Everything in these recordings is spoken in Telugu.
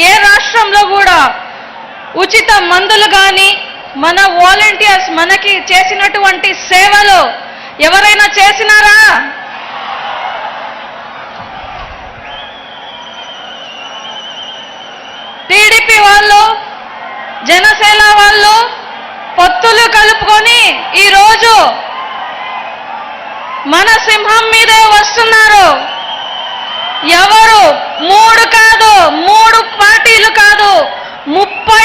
ఏ రాష్ట్రంలో కూడా ఉచిత మందులు కానీ మన వాలంటీర్స్ మనకి చేసినటువంటి సేవలు ఎవరైనా చేసినారా? టీడీపీ వాళ్ళు జనసేన వాళ్ళు పొత్తులు కలుపుకొని ఈరోజు మన సింహం మీదే వస్తున్నారు. ఎవరు మూడు కాదు మూడు పార్టీలు కాదు ముప్పై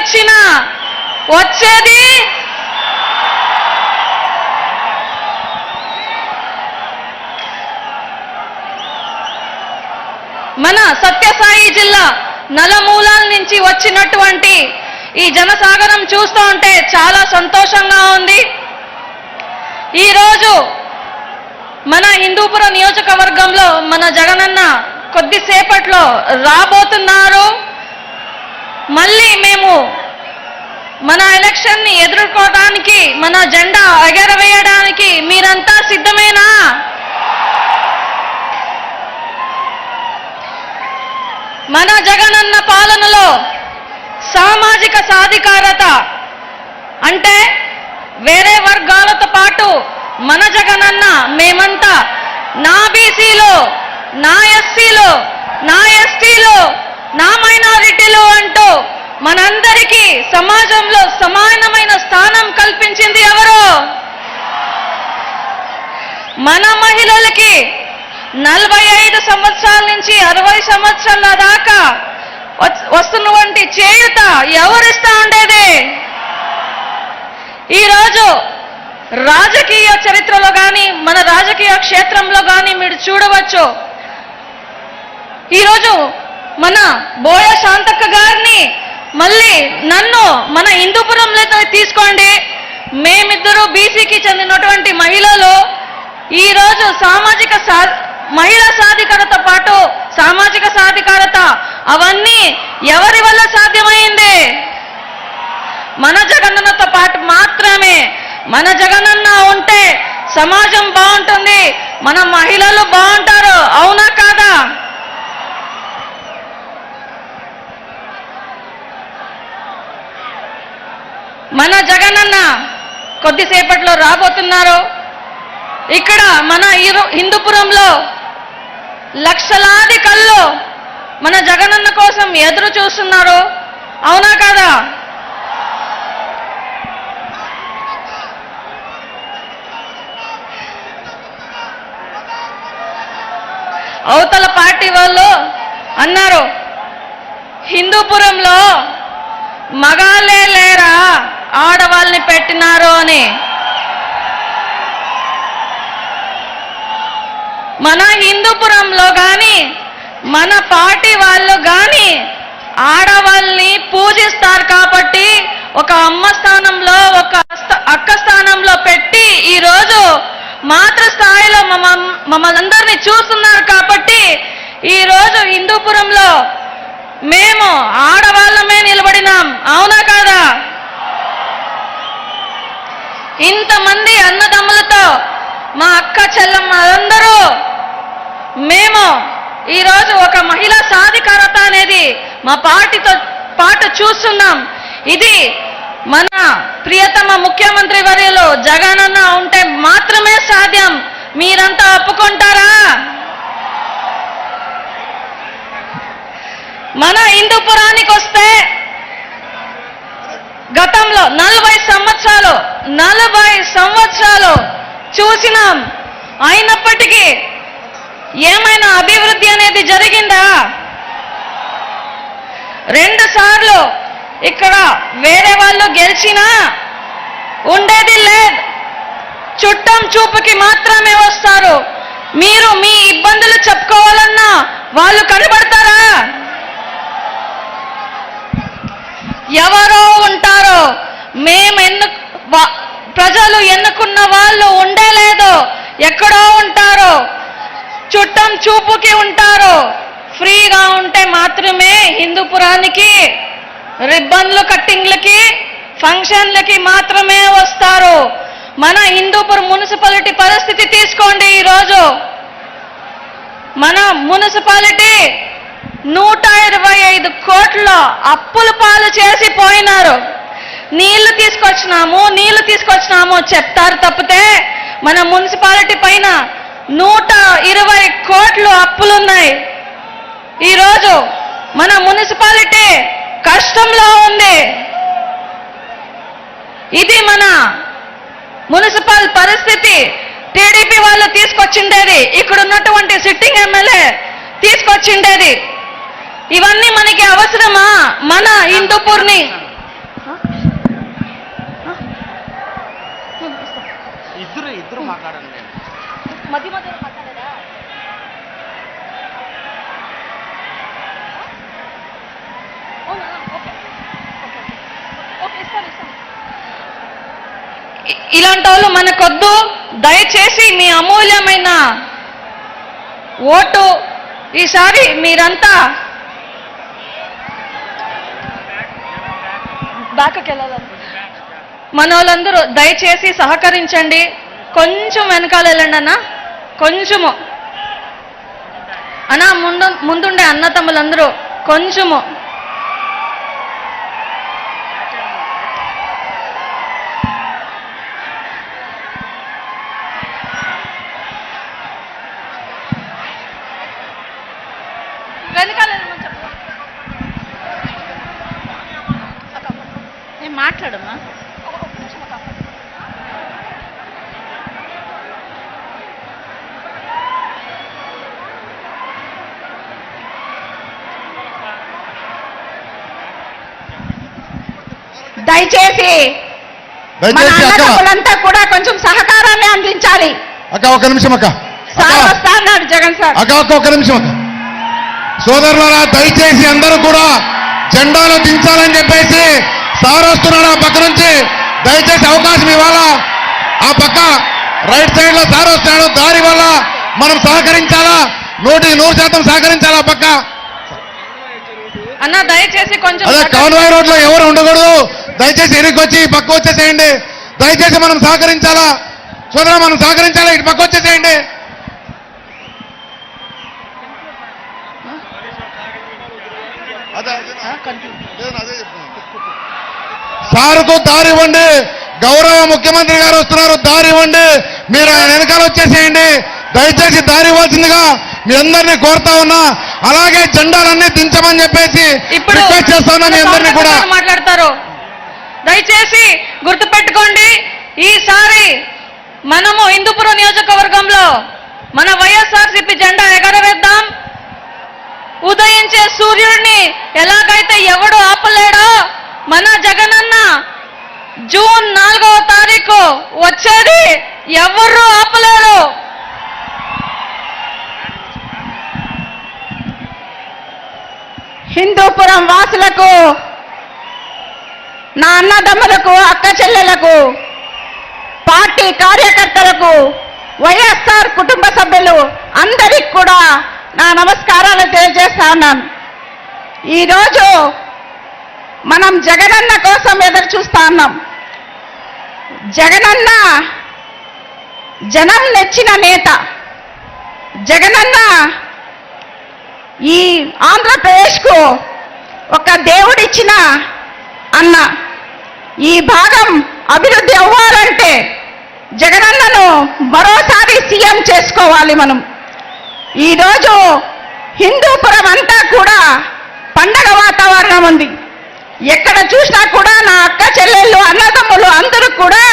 దక్షిణ వచ్చేది? మన సత్యసాయి జిల్లా నలమూలాల నుంచి వచ్చినటువంటి ఈ జనసాగరం చూస్తూ ఉంటే చాలా సంతోషంగా ఉంది. ఈరోజు మన హిందూపురం నియోజకవర్గంలో మన జగనన్న కొద్దిసేపట్లో రాబోతున్నారు. మళ్ళీ మేము మన ఎలక్షన్ని ఎదుర్కోవడానికి మన జెండా ఎగరవేయడానికి మీరంతా సిద్ధమేనా? మన జగనన్న పాలనలో సామాజిక సాధికారత అంటే వేరే వర్గాలతో పాటు మన జగనన్న మేమంతా నా బీసీలో నా ఎస్సీలో నా ఎస్ నా మైనారిటీలో అంటూ మనందరికీ సమాజంలో సమానమైన స్థానం కల్పించింది ఎవరు? మన మహిళలకి నలభై ఐదు సంవత్సరాల నుంచి అరవై సంవత్సరాల దాకా వస్తున్నటువంటి చేయుత ఎవరిస్తా ఉండేది? ఈరోజు రాజకీయ చరిత్రలో కానీ మన రాజకీయ క్షేత్రంలో కానీ మీరు చూడవచ్చు. ఈరోజు మన బోయ శాంతక్క గారిని మళ్ళీ నన్ను మన హిందూపురంలో తీసుకోండి. మేమిద్దరూ బీసీకి చెందినటువంటి మహిళలు. ఈరోజు సామాజిక సా మహిళా సాధికారత పాటు సామాజిక సాధికారత అవన్నీ ఎవరి వల్ల సాధ్యమైంది? మన జగనన్నతో పాటు మాత్రమే. మన జగనన్న ఉంటే సమాజం బాగుంటుంది. మన మహిళలు బాగుంటారు. అవునా కాదా? మన జగనన్న కొద్దిసేపట్లో రాబోతున్నారు. ఇక్కడ మన హిందూపురంలో లక్షలాది కళ్ళు మన జగనన్న కోసం ఎదురు చూస్తున్నారు. అవునా కాదా? అవతల పార్టీ వాళ్ళు అన్నారు హిందూపురంలో మగాలే లేరా? ఆడవాళ్ళని పెట్టినారు అని. మన హిందూపురంలో కానీ మన పార్టీ వాళ్ళు కానీ ఆడవాళ్ళని పూజిస్తారు కాబట్టి ఒక అమ్మ స్థానంలో ఒక అక్క స్థానంలో పెట్టి ఈరోజు మాతృ స్థాయిలో మమ్మ మమ్మల్ని చూస్తున్నారు కాబట్టి ఈరోజు హిందూపురంలో మేము ఆడవాళ్ళమే నిలబడినాం. అవునా కాదా? ఇంతమంది అన్నదమ్ములతో మా అక్క చెల్లమ్మ అందరూ మేము ఈరోజు ఒక మహిళా సాధికారత అనేది మా పార్టీతో పాటు చూస్తున్నాం. ఇది మన ప్రియతమ ముఖ్యమంత్రి వర్యులు జగనన్న ఉంటే మాత్రమే సాధ్యం. మీరంతా ఒప్పుకుంటారా? మన హిందూపురానికి వస్తే గతంలో నలభై సంవత్సరాలు నలభై సంవత్సరాలు చూసినాం. అయినప్పటికీ ఏమైనా అభివృద్ధి అనేది జరిగిందా? రెండు సార్లు ఇక్కడ వేరే వాళ్ళు గెలిచినా ఉండేది లేదు. చుట్టం చూపుకి మాత్రమే వస్తారు. మీరు మీ ఇబ్బందులు చెప్పుకోవాలన్నా వాళ్ళు కనబడతారా? ఎవరో మేము ఎన్ను వా- ప్రజలు ఎన్నుకున్న వాళ్ళు ఉండేలేదో. ఎక్కడో ఉంటారో. చుట్టం చూపుకి ఉంటారు. ఫ్రీగా ఉంటే మాత్రమే హిందూపురానికి రిబ్బన్లు కట్టింగ్లకి ఫంక్షన్లకి మాత్రమే వస్తారు. మన హిందూపురం మున్సిపాలిటీ పరిస్థితి తీసుకోండి ఈరోజు. మన మున్సిపాలిటీ నూట ఇరవై ఐదు ఐదు కోట్ల అప్పులు పాలు చేసి పోయినారు. నీళ్ళు తీసుకొచ్చినాము నీళ్ళు తీసుకొచ్చినాము చెప్తారు తప్పితే మన మున్సిపాలిటీ పైన నూట ఇరవై కోట్లు అప్పులున్నాయి. ఈరోజు మన మున్సిపాలిటీ కష్టంలో ఉంది. ఇది మన మున్సిపల్ పరిస్థితి. టీడీపీ వాళ్ళు తీసుకొచ్చిండేది ఇక్కడ ఉన్నటువంటి సిట్టింగ్ ఎమ్మెల్యే తీసుకొచ్చిండేది. ఇవన్నీ మనకి అవసరమా? మన హిందూపూర్ని ఇద్దరు ఇద్దరు మాట్లాడండి మధ్య మధ్యలో మాట్లాడేదా ఇలాంటి వాళ్ళు మనకొద్దు. దయచేసి మీ అమూల్యమైన ఓటు ఈసారి మీరంతా బ్యాక్కి వెళ్ళాలి మన వాళ్ళందరూ దయచేసి సహకరించండి. కొంచెం వెనకాల వెళ్ళండి అన్న. కొంచెము. అన్న ముందు ముందుండే అన్న తమ్ములందరూ కొంచెము. వెనకాల నేను మాట్లాడమ్మా ఒక- ఒక నిమిషం అక్క. దయచేసి అన్నదమ్ములంతా కూడా కొంచెం సహకారాన్ని అందించాలి. అక్క ఒక నిమిషం అక్క. సార్ వస్తా అన్నాడు జగన్ సార్. అక్క అక్క ఒక నిమిషం అక్క. సోదరులారా దయచేసి అందరూ కూడా జెండాలు దించాలని చెప్పేసి సార్ వస్తున్నాడు ఆ పక్క నుంచి. దయచేసి అవకాశం ఇవ్వాలా? ఆ పక్క రైట్ సైడ్లో సార్ వస్తున్నాడు. దారి వల్ల మనం సహకరించాలా? నూటికి నూరు శాతం సహకరించాలా ఆ పక్క? అన్న దయచేసి కొంచెం అదే కాన్వాయ్ రోడ్లో ఎవరు ఉండకూడదు. దయచేసి ఎనికి వచ్చి ఈ పక్క వచ్చేసేయండి. దయచేసి మనం సహకరించాలా? సోదరా మనం సహకరించాలా? ఇటు పక్క వచ్చేసేయండి. సారుకు దారి ఇవ్వండి. గౌరవ ముఖ్యమంత్రి గారు వస్తున్నారు దారి ఇవ్వండి. మీరు ఆయన వెనకాల వచ్చేసేయండి. దయచేసి దారి ఇవ్వాల్సిందిగా మీ అందరినీ కోరుతా ఉన్నా. అలాగే జెండాలన్నీ దించమని చెప్పేసి రిక్వెస్ట్ చేస్తా ఉన్నా మీ అందరినీ కూడా. మాట్లాడతారు. దయచేసి గుర్తుపెట్టుకోండి ఈసారి మనము హిందూపురం నియోజకవర్గంలో మన వైఎస్ఆర్సీపీ జెండా ఎగరవేద్దాం. ఉదయించే సూర్యుడిని ఎలాగైతే ఎవడు ఆపలేడో మన జగనన్న జూన్ నాలుగవ తారీఖు వచ్చేది ఎవరు ఆపలేరు. హిందూపురం వాసులకు నా అన్నదమ్ములకు అక్క చెల్లెలకు పార్టీ కార్యకర్తలకు వైఎస్ఆర్ కుటుంబ సభ్యులు అందరికి కూడా నా నమస్కారాలు తెలియజేస్తా ఉన్నాను. ఈరోజు మనం జగనన్న కోసం ఎదురు చూస్తా ఉన్నాం. జగనన్న జనం నెచ్చిన నేత. జగనన్న ఈ ఆంధ్రప్రదేశ్కు ఒక దేవుడిచ్చిన అన్న. ఈ భాగం అభివృద్ధి అవ్వాలంటే జగనన్నను మరోసారి సీఎం చేసుకోవాలి మనం. ఈరోజు హిందూపురం అంతా కూడా పండగ వాతావరణం ఉంది. ఎక్కడ చూసినా కూడా నా అక్క చెల్లెళ్ళు అన్నదమ్ములు అందరూ కూడా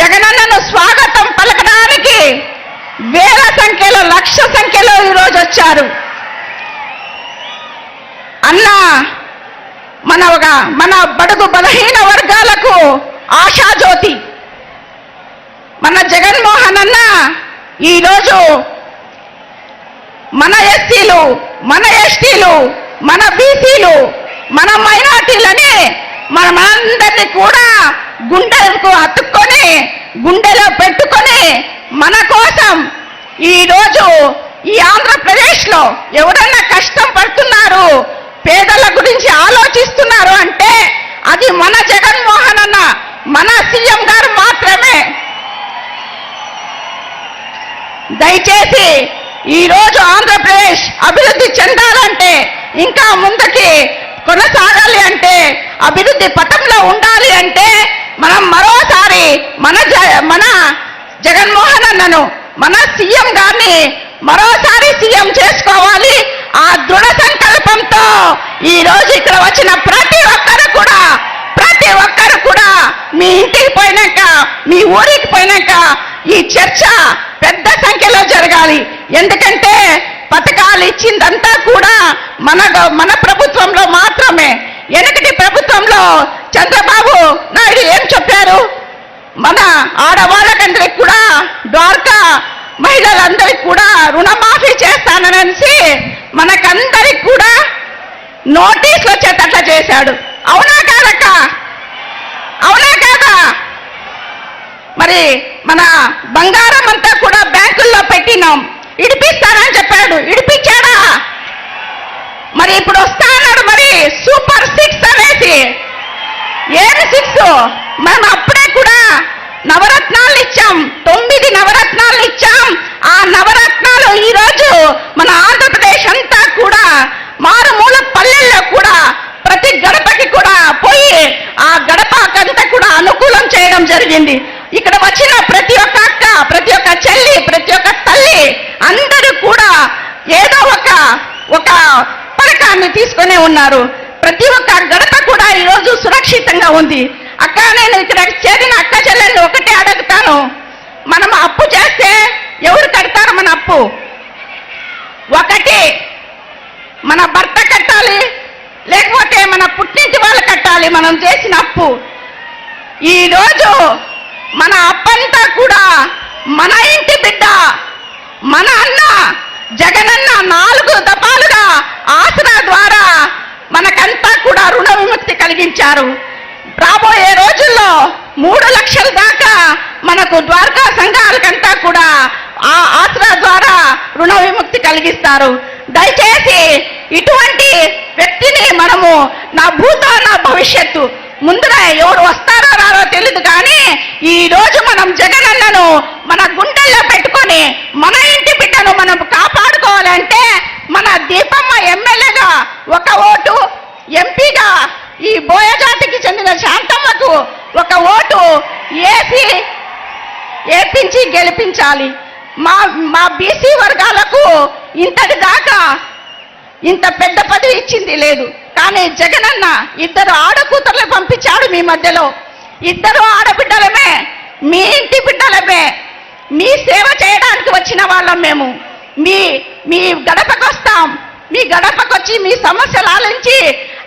జగనన్నను స్వాగతం పలకడానికి వేల సంఖ్యలో లక్ష సంఖ్యలో ఈరోజు వచ్చారు. అన్న మన ఒక మన బడుగు బలహీన వర్గాలకు ఆశాజ్యోతి మన జగన్మోహన్ అన్న ఈరోజు మన ఎస్సీలు మన ఎస్టీలు మన బీసీలు మన మైనార్టీలని మనమందరినీ కూడా గుండెలకు అతుక్కొని గుండెలో పెట్టుకొని మన కోసం ఈరోజు ఈ ఆంధ్రప్రదేశ్లో ఎవరన్నా కష్టం పడుతున్నారు పేదల గురించి ఆలోచిస్తున్నారు అంటే అది మన జగన్మోహన్ అన్న మన సీఎం గారు మాత్రమే. దయచేసి ఈరోజు ఆంధ్రప్రదేశ్ అభివృద్ధి చెందాలంటే ఇంకా ముందుకి కొనసాగాలి అంటే అభివృద్ధి పథంలో ఉండాలి అంటే మనం మరోసారి మన జ- మన జగన్మోహన్ అన్నను మన సీఎం గారిని మరోసారి సీఎం చేసుకోవాలి. ఆ దృఢ సంకల్పంతో ఈ రోజు ఇక్కడ వచ్చిన ప్రతి ఒక్కరు కూడా ప్రతి ఒక్కరు కూడా మీ ఇంటికి పోయినాక మీ ఊరికి పోయినాక ఈ చర్చ పెద్ద సంఖ్యలో జరగాలి. ఎందుకంటే పథకాలు ఇచ్చిందంతా కూడా మన మన ప్రభుత్వంలో మాత్రమే. వెనకటి ప్రభుత్వంలో చంద్రబాబు నాయుడు ఏం చెప్పారు? మన ఆడవాళ్ళకందరికి కూడా ద్వారకా మహిళలందరికీ కూడా రుణమాఫీ చేస్తాననేసి మనకందరికి కూడా నోటీసులు వచ్చేటట్లా చేశాడు. అవునా కాదక్క? అవునా కాదా? మరి మన బంగారం అంతా కూడా బ్యాంకుల్లో పెట్టినాం. ఇడిపిస్తానని చెప్పాడు. ఇడిపించాడా? మరి ఇప్పుడు వస్తా అన్నాడు మరి సూపర్ సిక్స్ అనేసి. ఏమి సిక్స్? మనం అప్పుడే కూడా నవరత్నాలు ఇచ్చాం. తొమ్మిది నవరత్నాలు ఇచ్చాం. ఆ నవరత్నాలు ఈ రోజు మన ఆంధ్రప్రదేశ్ అంతా కూడా మారుమూల పల్లెల్లో కూడా ప్రతి గడపకి కూడా పోయి ఆ గడపకంతా కూడా అనుకూలం చేయడం జరిగింది. ఇక్కడ వచ్చిన ప్రతి ఒక్క అక్క ప్రతి ఒక్క చెల్లి ప్రతి ఒక్క తల్లి అందరూ కూడా ఏదో ఒక ఒక పథకాన్ని తీసుకునే ఉన్నారు. ప్రతి ఒక్క గడప కూడా ఈరోజు సురక్షితంగా ఉంది. అక్క నేను ఇక్కడ చేరిన అక్క చెల్లెళ్ళు ఒకటే అడుగుతాను. మనం అప్పు చేస్తే ఎవరు కడతారు మన అప్పు? ఒకటి మన భర్త కట్టాలి లేకపోతే మన పుట్టింటి వాళ్ళు కట్టాలి మనం చేసిన అప్పు. ఈరోజు మన అప్పంతా కూడా మన ఇంటి బిడ్డ మన అన్న జగనన్న నాలుగు దఫాలుగా ఆసరా ద్వారా మనకంతా కూడా రుణ విముక్తి కలిగించారు. రాబోయే రోజుల్లో మూడు లక్షల దాకా మనకు ద్వారకా సంఘాలకంతా కూడా ఆ ఆసరా ద్వారా రుణ విముక్తి కలిగిస్తారు. దయచేసి ఇటువంటి వ్యక్తిని మనము నా భూతో నా భవిష్యత్తు ముందర ఎవరు వస్తారో రారో తెలియదు కానీ ఈ రోజు మనం జగనన్నను మన గుండెల్లో పెట్టుకొని మన ఇంటి బిడ్డను మనం కాపాడుకోవాలంటే మన దీపమ్మ ఎమ్మెల్యేగా ఒక ఓటు ఎంపీగా ఈ బోయజాతికి చెందిన శాంతమ్మకు ఒక ఓటు వేసి ఏపించి గెలిపించాలి. మా మా బీసీ వర్గాలకు ఇంతటి దాకా ఇంత పెద్ద పదవి ఇచ్చింది లేదు. కానీ జగనన్న ఇద్దరు ఆడకూతుర్లు పంపించాడు మీ మధ్యలో. ఇద్దరు ఆడబిడ్డలమే మీ ఇంటి బిడ్డలమే మీ సేవ చేయడానికి వచ్చిన వాళ్ళం మేము. మీ మీ గడపకొస్తాం. మీ గడపకొచ్చి మీ సమస్యలు ఆలించి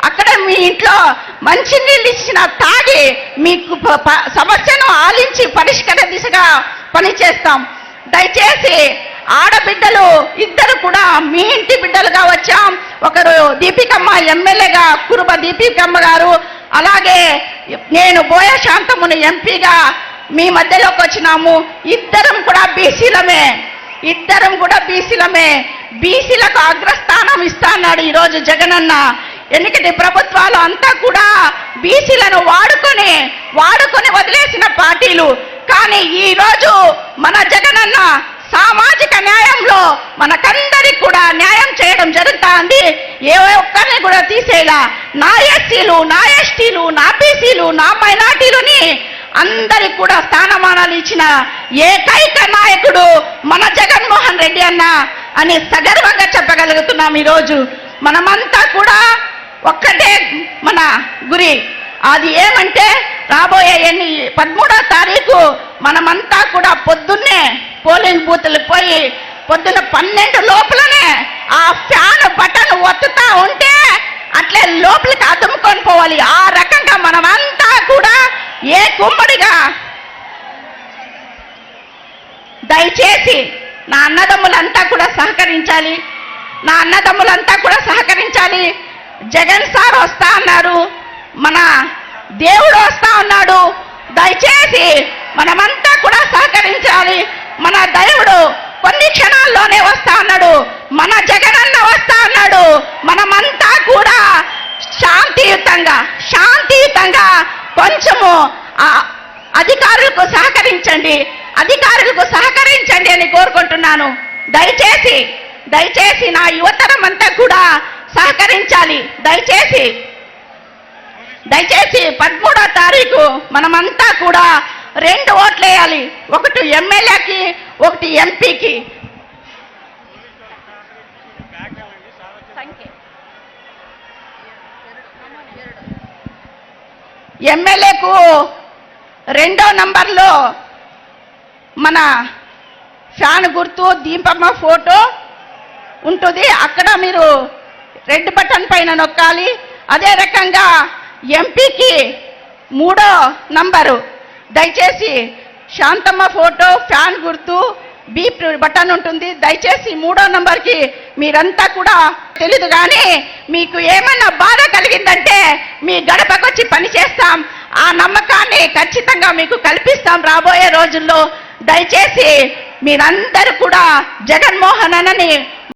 అక్కడ మీ ఇంట్లో మంచి నీళ్ళు ఇచ్చిన తాగి మీకు సమస్యను ఆలించి పరిష్కార దిశగా పనిచేస్తాం. దయచేసి ఆడబిడ్డలు ఇద్దరు కూడా మీ ఇంటి బిడ్డలుగా వచ్చాం. ఒకరు దీపికమ్మ ఎమ్మెల్యేగా కురుబ దీపికమ్మ గారు. అలాగే నేను బోయ శాంతమును ఎంపీగా మీ మధ్యలోకి వచ్చినాము. ఇద్దరం కూడా బీసీలమే. ఇద్దరం కూడా బీసీలమే. బీసీలకు అగ్రస్థానం ఇస్తా అన్నాడు ఈరోజు జగనన్న. ఎందుకంటే ప్రభుత్వాలు అంతా కూడా బీసీలను వాడుకొని వాడుకొని వదిలేసిన పార్టీలు. కానీ ఈ రోజు మన జగనన్న సామాజిక న్యాయంలో మనకందరికి కూడా న్యాయం చేయడం జరుగుతుంది. ఏ ఒక్కరిని కూడా తీసేలా. నా ఎస్సీలు నా ఎస్టీలు నా బీసీలు నా మైనార్టీలుని అందరికి కూడా స్థానమానాలు ఇచ్చిన ఏకైక నాయకుడు మన జగన్మోహన్ రెడ్డి అన్న అని సగర్వంగా చెప్పగలుగుతున్నాం ఈరోజు. మనమంతా కూడా ఒక్కటే మన గురి. అది ఏమంటే రాబోయే ఎన్ని పదమూడో తారీఖు మనమంతా కూడా పొద్దున్నే పోలింగ్ బూత్లకు పోయి పొద్దున్న పన్నెండు లోపలనే ఆ ఫ్యాన్ బటన్ ఒత్తుతా ఉంటే అట్లే లోపలికి అదుముకొని పోవాలి. ఆ రకంగా మనమంతా కూడా ఏ కుమ్మడిగా దయచేసి నా అన్నదమ్ములంతా కూడా సహకరించాలి. నా అన్నదమ్ములంతా కూడా సహకరించాలి. జగన్ సార్ వస్తా అన్నారు మన దేవుడు వస్తా ఉన్నాడు. దయచేసి మనమంతా కూడా సహకరించాలి. మన దేవుడు కొన్ని క్షణాల్లోనే వస్తా అన్నాడు. మన జగనన్న వస్తా అన్నాడు. మనమంతా కూడా శాంతియుతంగా శాంతియుతంగా కొంచెము అధికారులకు సహకరించండి. అధికారులకు సహకరించండి అని కోరుకుంటున్నాను. దయచేసి దయచేసి నా యువతరం అంతా కూడా సహకరించాలి. దయచేసి దయచేసి పదమూడో తారీఖు మనమంతా కూడా రెండు ఓట్లు వేయాలి ఒకటి ఎమ్మెల్యేకి ఒకటి ఎంపీకి. ఎమ్మెల్యేకు రెండో నంబర్లో మన ఫ్యాన్ గుర్తు దీపమ్మ ఫోటో ఉంటుంది. అక్కడ మీరు రెడ్ బటన్ పైన నొక్కాలి. అదే రకంగా ఎంపీకి మూడో నంబరు. దయచేసి శాంతమ్మ ఫోటో ఫ్యాన్ గుర్తు బీప్ బటన్ ఉంటుంది. దయచేసి మూడో నంబర్కి మీరంతా కూడా తెలీదు కానీ మీకు ఏమైనా బాధ కలిగిందంటే మీ గడపకొచ్చి పని చేస్తాం. ఆ నమ్మకాన్ని ఖచ్చితంగా మీకు కల్పిస్తాం రాబోయే రోజుల్లో. దయచేసి మీరందరూ కూడా జగన్మోహన్ అన్నని